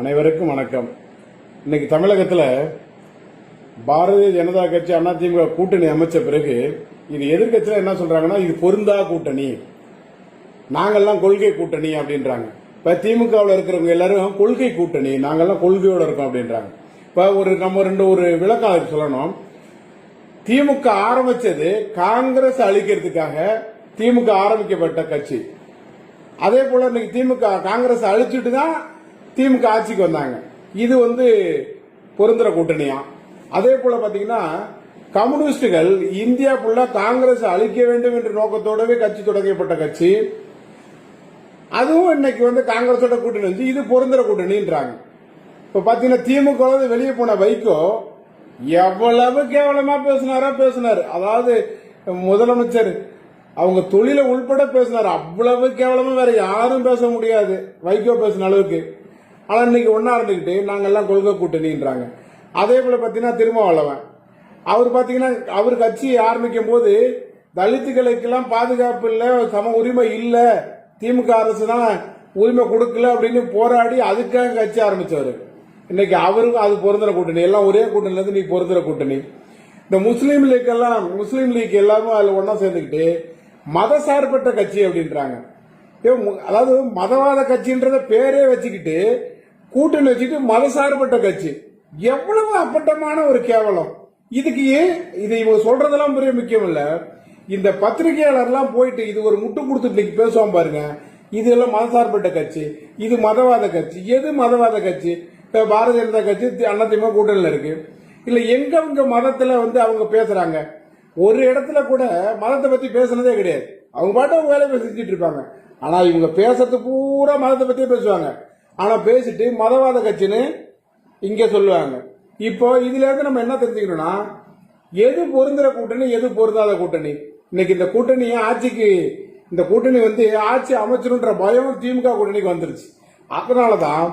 அனைவருக்கும் வணக்கம். இன்னைக்கு தமிழகத்தில் பாரதிய ஜனதா கட்சி அதிமுக கூட்டணி அமைச்ச பிறகு இது எதிர்கட்சியில் என்ன சொல்றாங்கன்னா இது பொருந்தா கூட்டணி. நாங்கள்லாம் கொள்கை கூட்டணி அப்படின்றாங்க. இப்போ திமுகவில் இருக்கிறவங்க எல்லாரும் கொள்கை கூட்டணி நாங்கள்லாம் கொள்கையோட இருக்கோம் அப்படின்றாங்க. இப்போ ஒரு நம்ம ரெண்டு ஒரு விளக்கம் சொல்லணும். திமுக ஆரம்பிச்சது காங்கிரஸ் அழிக்கிறதுக்காக திமுக ஆரம்பிக்கப்பட்ட கட்சி. அதே போல இன்னைக்கு திமுக காங்கிரஸ் அழிச்சிட்டு தான் திமுக ஆட்சிக்கு வந்தாங்க. இது வந்து பொருந்திர கூட்டணியா? அதே போல பாத்தீங்கன்னா கம்யூனிஸ்டுகள் இந்தியா ஃபுல்லா காங்கிரஸ் அழிக்க வேண்டும் என்ற நோக்கத்தோடவே கட்சி தொடங்கப்பட்ட கட்சி. அதுவும் இன்னைக்கு வந்து காங்கிரஸோட கூட்டணி வந்து இது பொருந்திர கூட்டணின்றாங்க. இப்ப பாத்தீங்கன்னா திமுக வெளியே போன வைகோ எவ்வளவு கேவலமா பேசினாரா பேசினார். அதாவது முதலமைச்சர் அவங்க தொழில உள்பட பேசினார். அவ்வளவு கேவலமா வேற யாரும் பேச முடியாது. வைகோ பேசின அளவுக்கு. ஆனால் இன்னைக்கு இருந்துக்கிட்டு நாங்கள் எல்லாம் கொள்கை கூட்டணின்றாங்க. அதே போல் பார்த்தீங்கன்னா திருமாவளவன். அவர் பார்த்தீங்கன்னா அவர் கட்சி ஆரம்பிக்கும் போது தலித்துகளுக்கெல்லாம் பாதுகாப்பு இல்லை சம உரிமை இல்லை. திமுக அரசு தான் உரிமை கொடுக்கல அப்படின்னு போராடி அதுக்காக கட்சி ஆரம்பித்தவர் இன்னைக்கு அவருக்கும் அது பொருந்துற கூட்டணி. எல்லாம் ஒரே கூட்டணில இருந்து நீ பொருந்துற கூட்டணி. இந்த முஸ்லீம் லீக் எல்லாம் முஸ்லீம் லீக் எல்லாரும் அதில் ஒன்றா சேர்ந்துக்கிட்டு மத சார்பற்ற கட்சி அப்படின்றாங்க. மு- அதாவது மதவாத கட்சின்றத பேரே வச்சுக்கிட்டு கூட்டணி வச்சுக்கிட்டு மதசார்பட்ட கட்சி. எவ்வளவு அப்பட்டமான ஒரு கேவலம். இதுக்கு ஏன் இது இவங்க சொல்றதெல்லாம் பெரிய முக்கியம் இல்ல. இந்த பத்திரிகையாளர்லாம் போயிட்டு இது ஒரு முட்டு கொடுத்துட்டு இன்னைக்கு பேசுவான் பாருங்க. இது எல்லாம் மதசார்பற்ற கட்சி. இது மதவாத கட்சி. எது மதவாத கட்சி? இப்ப பாரதிய ஜனதா கட்சி தி- கூட்டணியில் இருக்கு. இல்ல எங்க அவங்க மதத்துல வந்து அவங்க பேசுறாங்க? ஒரு இடத்துல கூட மதத்தை பத்தி பேசுனதே கிடையாது. அவங்க பாட்டு அவங்க வேலையை செஞ்சுட்டு இருப்பாங்க. ஆனா இவங்க பேசுறது பூரா மதத்தை பத்தியே பேசுவாங்க. ஆனா பேசிட்டு மதவாத கட்சின்னு இங்க சொல்லுவாங்க. இப்போ இதுல இருந்து நம்ம என்ன தெரிஞ்சுக்கணும்னா எது பொருந்துற கூட்டணி எது பொருந்தாத கூட்டணி? இன்னைக்கு இந்த கூட்டணி ஆட்சிக்கு இந்த கூட்டணி வந்து ஆட்சி அமைச்சிருன்ற பயம் திமுக கூட்டணிக்கு வந்துருச்சு. அதனாலதான்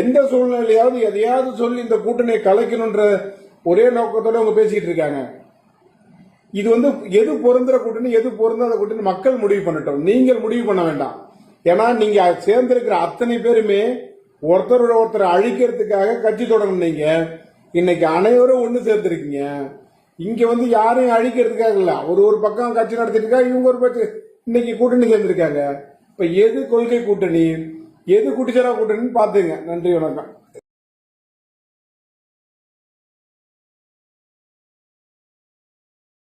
எந்த சூழ்நிலையாவது எதையாவது சொல்லி இந்த கூட்டணியை கலைக்கணுன்ற ஒரே நோக்கத்தோடு அவங்க பேசிக்கிட்டு இருக்காங்க. இது வந்து எது பொருந்துற கூட்டணி எது பொருந்தாத கூட்டணி மக்கள் முடிவு பண்ணட்டும். நீங்கள் முடிவு பண்ண வேண்டாம். ஏன்னா நீங்க சேர்ந்திருக்கிற அத்தனை பேருமே ஒருத்தரோட ஒருத்தர் அழிக்கிறதுக்காக கட்சி தொடங்குனீங்க இன்னைக்கு அனைவரும் ஒன்று சேர்த்துருக்கீங்க இங்க வந்து யாரையும் அழிக்கிறதுக்காக இல்லை. ஒரு ஒரு பக்கம் கட்சி நடத்திட்டு இவங்க ஒரு பட்சம் இன்னைக்கு கூட்டணி சேர்ந்துருக்காங்க. இப்ப எது கொள்கை கூட்டணி? எது குட்டிச்சரா கூட்டணின்னு பாத்துங்க நன்றி வணக்கம்.